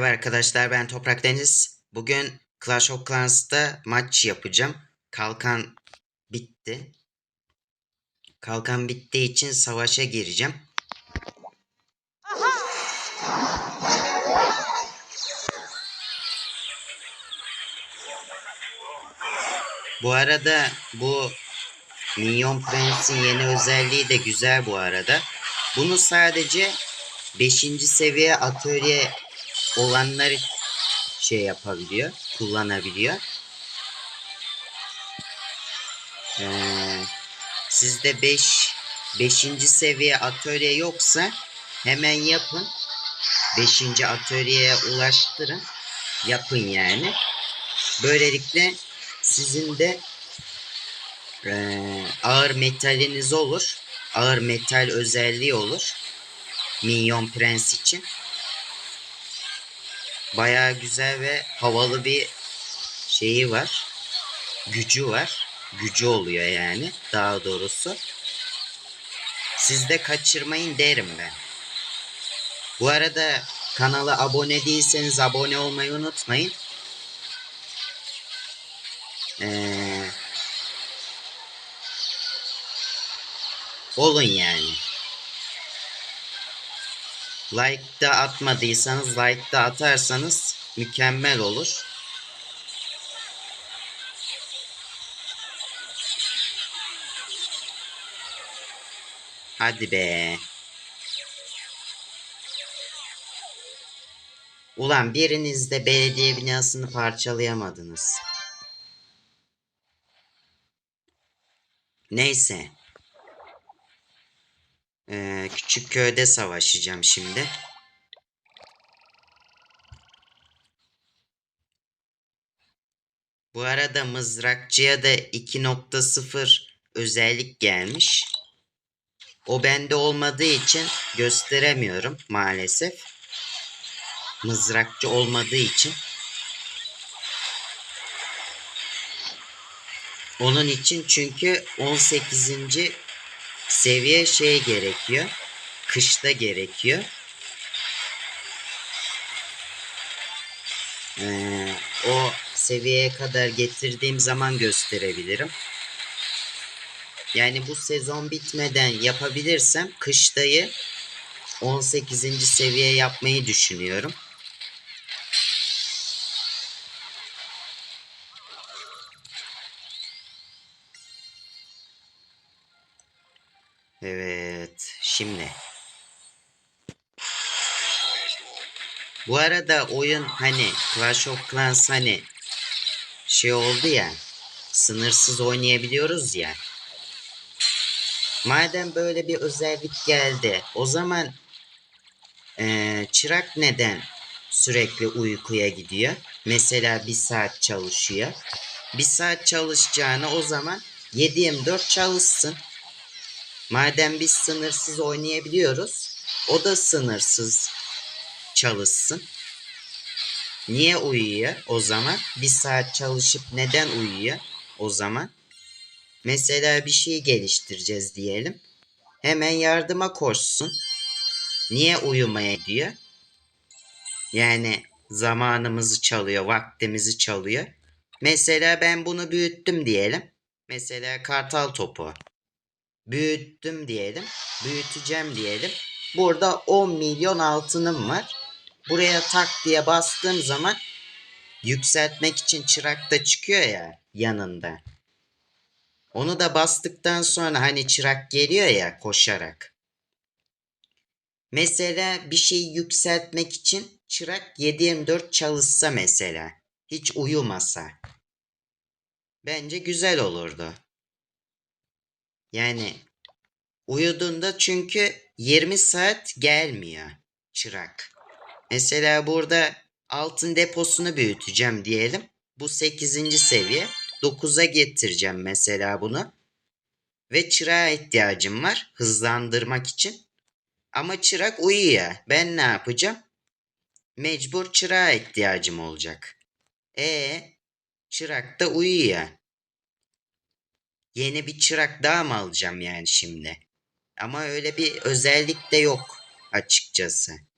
Merhaba arkadaşlar ben Toprak Deniz. Bugün Clash of Clans'ta maç yapacağım. Kalkan bitti. Kalkan bittiği için savaşa gireceğim. Bu arada bu Minyon Prince'in yeni özelliği de güzel bu arada. Bunu sadece 5. seviye atölye olanlar şey yapabiliyor, kullanabiliyor. Ee, sizde 5 5. seviye atölye yoksa hemen yapın. 5. atölyeye ulaştırın. Yapın yani. Böylelikle sizin de ee, ağır metaliniz olur. Ağır metal özelliği olur. Minyon Prens için. Baya güzel ve havalı bir şeyi var. Gücü var. Gücü oluyor yani daha doğrusu. Siz de kaçırmayın derim ben. Bu arada kanala abone değilseniz abone olmayı unutmayın. Ee, olun yani. Like da atmadıysanız like da atarsanız mükemmel olur. Hadi be. Ulan biriniz de belediye binasını parçalayamadınız. Neyse. Ee, küçük köyde savaşacağım şimdi. Bu arada mızrakçıya da 2.0 özellik gelmiş. O bende olmadığı için gösteremiyorum maalesef. Mızrakçı olmadığı için. Onun için çünkü 18 seviye şey gerekiyor. Kışta gerekiyor. Ee, o seviyeye kadar getirdiğim zaman gösterebilirim. Yani bu sezon bitmeden yapabilirsem kıştayı 18. seviye yapmayı düşünüyorum. Bu arada oyun hani Clash of Clans hani şey oldu ya sınırsız oynayabiliyoruz ya. Madem böyle bir özellik geldi o zaman ee, çırak neden sürekli uykuya gidiyor? Mesela bir saat çalışıyor. Bir saat çalışacağına o zaman 7-24 çalışsın. Madem biz sınırsız oynayabiliyoruz, o da sınırsız çalışsın. Niye uyuyor o zaman? Bir saat çalışıp neden uyuyor o zaman? Mesela bir şey geliştireceğiz diyelim. Hemen yardıma koşsun. Niye uyumaya diyor? Yani zamanımızı çalıyor, vaktimizi çalıyor. Mesela ben bunu büyüttüm diyelim. Mesela kartal topu büyüttüm diyelim. Büyüteceğim diyelim. Burada 10 milyon altınım var. Buraya tak diye bastığım zaman yükseltmek için çırak da çıkıyor ya yanında. Onu da bastıktan sonra hani çırak geliyor ya koşarak. Mesela bir şeyi yükseltmek için çırak 7-24 çalışsa mesela. Hiç uyumasa. Bence güzel olurdu. Yani uyuduğunda çünkü 20 saat gelmiyor çırak. Mesela burada altın deposunu büyüteceğim diyelim. Bu 8. seviye. 9'a getireceğim mesela bunu. Ve çırağa ihtiyacım var hızlandırmak için. Ama çırak uyuyor. Ben ne yapacağım? Mecbur çırağa ihtiyacım olacak. E çırak da uyuyor. Yeni bir çırak daha mı alacağım yani şimdi? Ama öyle bir özellik de yok açıkçası.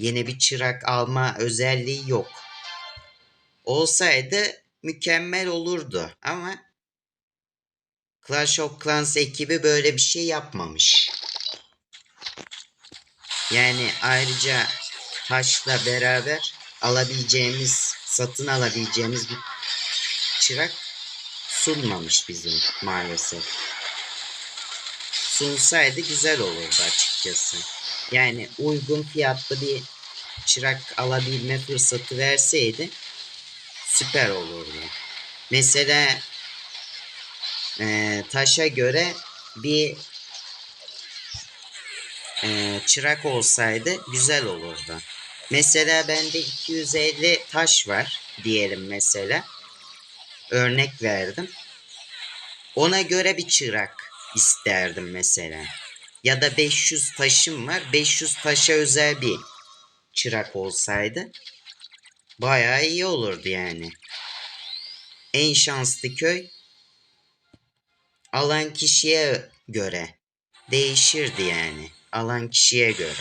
Yeni bir çırak alma özelliği yok. Olsaydı mükemmel olurdu ama Clash of Clans ekibi böyle bir şey yapmamış. Yani ayrıca taşla beraber alabileceğimiz, satın alabileceğimiz bir çırak sunmamış bizim maalesef. Sunsaydı güzel olurdu açıkçası. Yani uygun fiyatlı bir çırak alabilme fırsatı verseydi süper olurdu. Mesela e, taşa göre bir e, çırak olsaydı güzel olurdu. Mesela bende 250 taş var diyelim mesela. Örnek verdim. Ona göre bir çırak isterdim mesela. Ya da 500 taşım var. 500 taşa özel bir çırak olsaydı bayağı iyi olurdu yani. En şanslı köy alan kişiye göre değişirdi yani. Alan kişiye göre.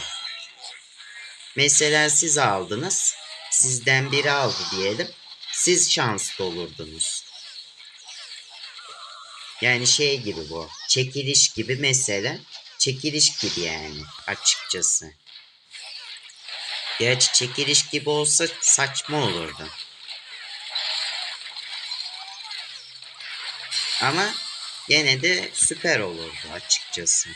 Mesela siz aldınız. Sizden biri aldı diyelim. Siz şanslı olurdunuz. Yani şey gibi bu. Çekiliş gibi mesela. Çekiliş gibi yani açıkçası. Gerçi çekiliş gibi olsa saçma olurdu. Ama gene de süper olurdu açıkçası.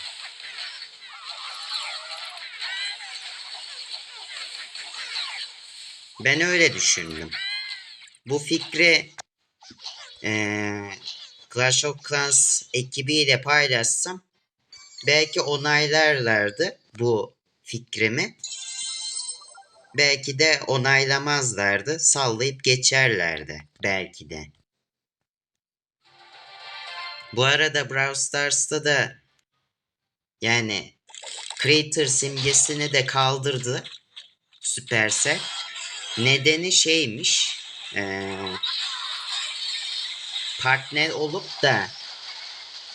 Ben öyle düşündüm. Bu fikri eee Clash of Clans ekibiyle paylaşsam belki onaylarlardı bu fikrimi. Belki de onaylamazlardı. Sallayıp geçerlerdi. Belki de. Bu arada Brawl Stars'ta da yani Creator simgesini de kaldırdı. Supercell. Nedeni şeymiş. Ee, partner olup da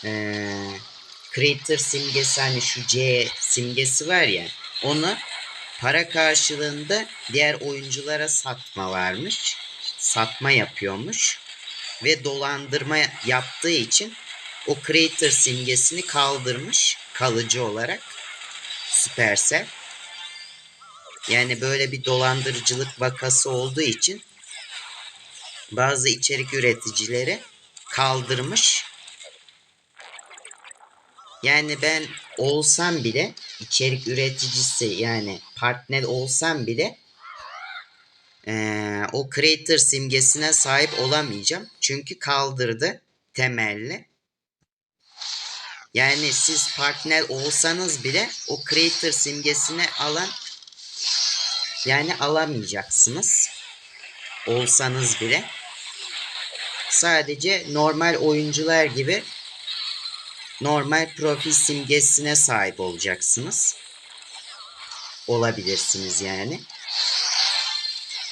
ee, Creator simgesi hani şu C simgesi var ya onu para karşılığında diğer oyunculara satma varmış. Satma yapıyormuş. Ve dolandırma yaptığı için o creator simgesini kaldırmış kalıcı olarak Supercell. Yani böyle bir dolandırıcılık vakası olduğu için bazı içerik üreticileri kaldırmış. Yani ben olsam bile içerik üreticisi yani partner olsam bile ee, o creator simgesine sahip olamayacağım. Çünkü kaldırdı temelli. Yani siz partner olsanız bile o creator simgesini alan yani alamayacaksınız. Olsanız bile. Sadece normal oyuncular gibi normal profil simgesine sahip olacaksınız. Olabilirsiniz yani.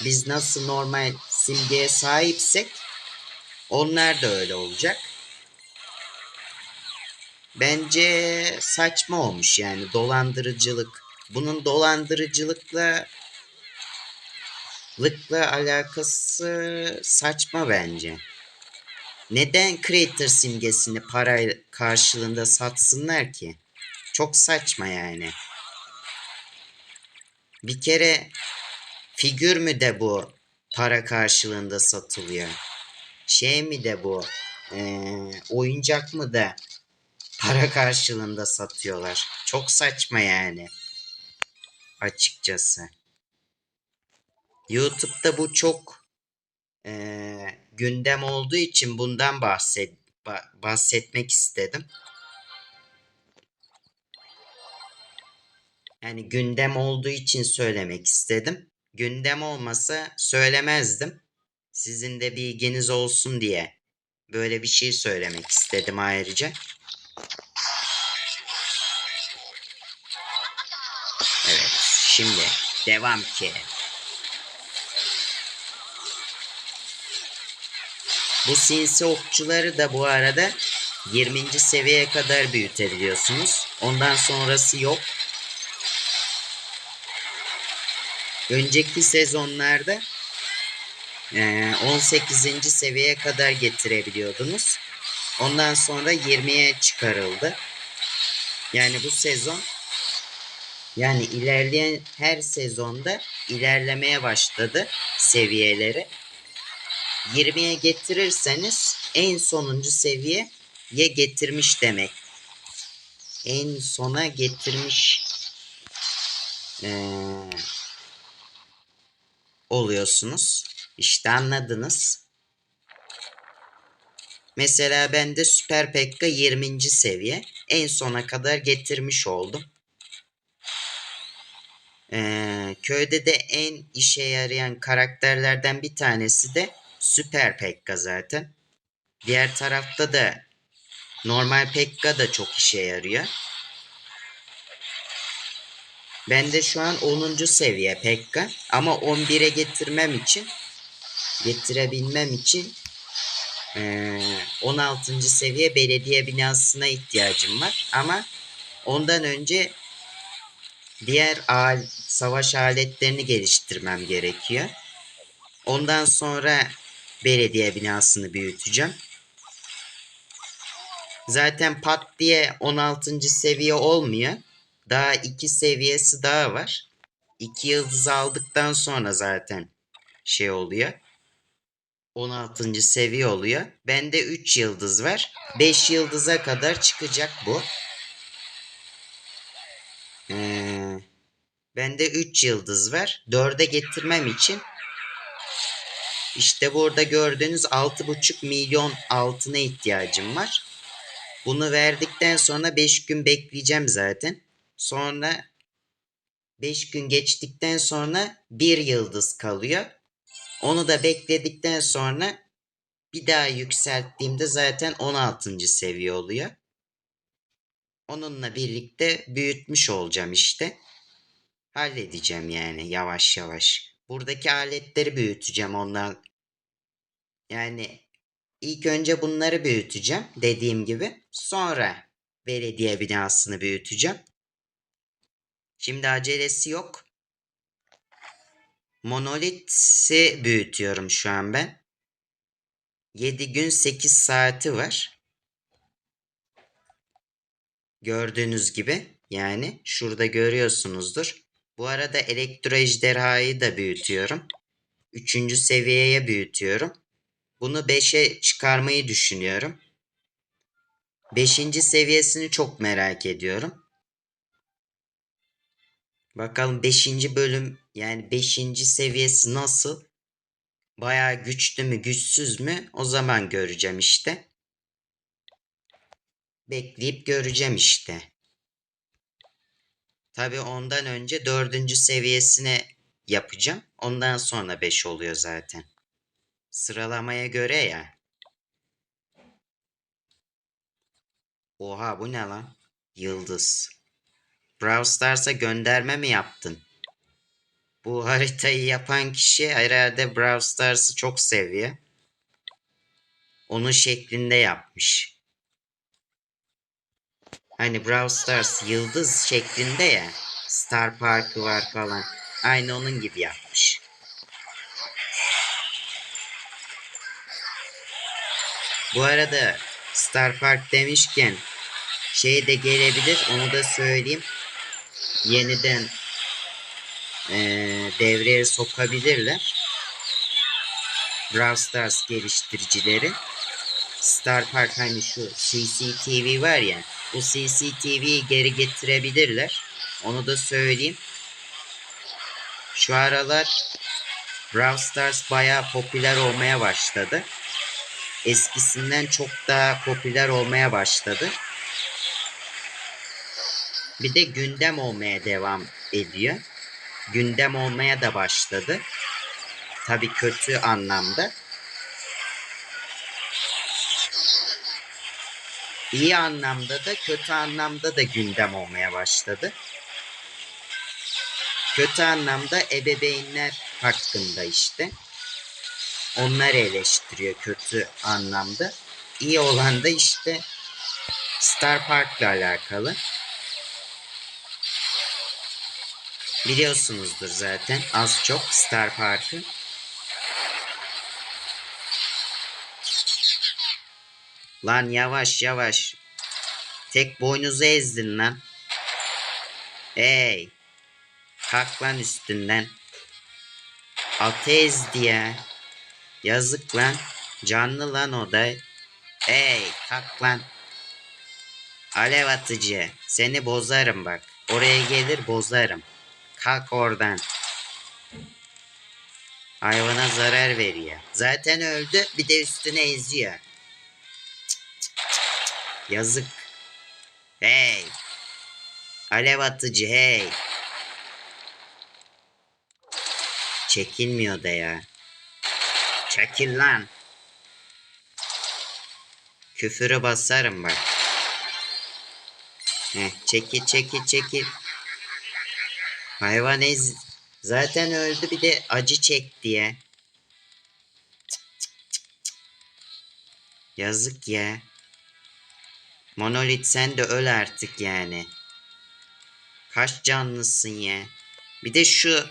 Biz nasıl normal simgeye sahipsek onlar da öyle olacak. Bence saçma olmuş yani dolandırıcılık. Bunun dolandırıcılıkla lıkla alakası saçma bence. Neden creator simgesini para karşılığında satsınlar ki? Çok saçma yani. Bir kere figür mü de bu para karşılığında satılıyor? Şey mi de bu? Ee, oyuncak mı da para karşılığında satıyorlar? Çok saçma yani. Açıkçası. YouTube'da bu çok e, gündem olduğu için bundan bahset bahsetmek istedim. Yani gündem olduğu için söylemek istedim. Gündem olmasa söylemezdim. Sizin de bilginiz olsun diye böyle bir şey söylemek istedim ayrıca. Evet, şimdi devam ki. Bu sinsi okçuları da bu arada 20. seviyeye kadar büyütebiliyorsunuz. Ondan sonrası yok. önceki sezonlarda e, 18. seviyeye kadar getirebiliyordunuz. Ondan sonra 20'ye çıkarıldı. Yani bu sezon yani ilerleyen her sezonda ilerlemeye başladı seviyeleri. 20'ye getirirseniz en sonuncu seviyeye getirmiş demek. En sona getirmiş ee, oluyorsunuz. İşte anladınız. Mesela ben de Süper Pekka 20. seviye en sona kadar getirmiş oldum. Ee, köyde de en işe yarayan karakterlerden bir tanesi de Süper Pekka zaten. Diğer tarafta da normal Pekka da çok işe yarıyor. Ben de şu an 10. seviye Pekka ama 11'e getirmem için getirebilmem için ee, 16. seviye belediye binasına ihtiyacım var ama ondan önce diğer savaş aletlerini geliştirmem gerekiyor. Ondan sonra belediye binasını büyüteceğim. Zaten pat diye 16. seviye olmuyor. Daha iki seviyesi daha var. İki yıldız aldıktan sonra zaten şey oluyor. 16. seviye oluyor. Bende 3 yıldız var. 5 yıldıza kadar çıkacak bu. Ee, bende 3 yıldız var. 4'e getirmem için işte burada gördüğünüz 6,5 milyon altına ihtiyacım var. Bunu verdikten sonra 5 gün bekleyeceğim zaten. Sonra 5 gün geçtikten sonra 1 yıldız kalıyor. Onu da bekledikten sonra bir daha yükselttiğimde zaten 16. seviye oluyor. Onunla birlikte büyütmüş olacağım işte. Halledeceğim yani yavaş yavaş. Buradaki aletleri büyüteceğim ondan. Yani ilk önce bunları büyüteceğim dediğim gibi. Sonra belediye binasını büyüteceğim. Şimdi acelesi yok. Monolit'i büyütüyorum şu an ben. 7 gün 8 saati var. Gördüğünüz gibi yani şurada görüyorsunuzdur. Bu arada elektro ejderhayı da büyütüyorum. Üçüncü seviyeye büyütüyorum. Bunu 5'e çıkarmayı düşünüyorum. Beşinci seviyesini çok merak ediyorum. Bakalım 5. bölüm yani 5. seviyesi nasıl? Bayağı güçlü mü güçsüz mü? O zaman göreceğim işte. Bekleyip göreceğim işte. Tabi ondan önce 4. seviyesine yapacağım. Ondan sonra 5 oluyor zaten. Sıralamaya göre ya. Oha bu ne lan? Yıldız. Brawl Stars'a gönderme mi yaptın? Bu haritayı yapan kişi herhalde Brawl Stars'ı çok seviyor. Onun şeklinde yapmış. Hani Brawl Stars yıldız şeklinde ya. Star Park'ı var falan. Aynı onun gibi yapmış. Bu arada Star Park demişken şey de gelebilir onu da söyleyeyim. Yeniden e, devreye sokabilirler. Brawl Stars geliştiricileri. Star Park hani şu CCTV var ya bu CCTV'yi geri getirebilirler. Onu da söyleyeyim. Şu aralar Brawl Stars bayağı popüler olmaya başladı. Eskisinden çok daha popüler olmaya başladı. Bir de gündem olmaya devam ediyor. Gündem olmaya da başladı. Tabii kötü anlamda. İyi anlamda da kötü anlamda da gündem olmaya başladı. Kötü anlamda ebeveynler hakkında işte. Onlar eleştiriyor kötü anlamda. İyi olan da işte Star Park'la alakalı. Biliyorsunuzdur zaten az çok Star Park'ı. Lan yavaş yavaş. Tek boynuzu ezdin lan. Hey. Kalk lan üstünden. Atı ezdi ya. Yazık lan. Canlı lan o da. Hey kalk lan. Alev atıcı. Seni bozarım bak. Oraya gelir bozarım. Kalk oradan. Hayvana zarar veriyor. Zaten öldü bir de üstüne eziyor. Yazık. Hey. Alev atıcı hey. Çekilmiyor da ya. Çekil lan. Küfürü basarım bak. Heh, çekil çekil çekil. Hayvan ez... Zaten öldü bir de acı cık, cık. Yazık ya. Monolit sen de öl artık yani. Kaç canlısın ya. Bir de şu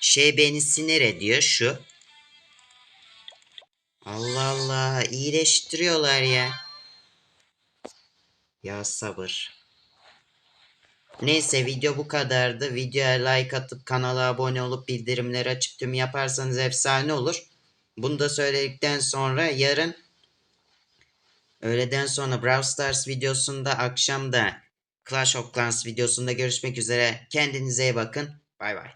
şey beni sinir ediyor şu. Allah Allah iyileştiriyorlar ya. Ya sabır. Neyse video bu kadardı. Videoya like atıp kanala abone olup bildirimleri açıp tüm yaparsanız efsane olur. Bunu da söyledikten sonra yarın öğleden sonra Brawl Stars videosunda akşam da Clash of Clans videosunda görüşmek üzere. Kendinize iyi bakın. Bay bay.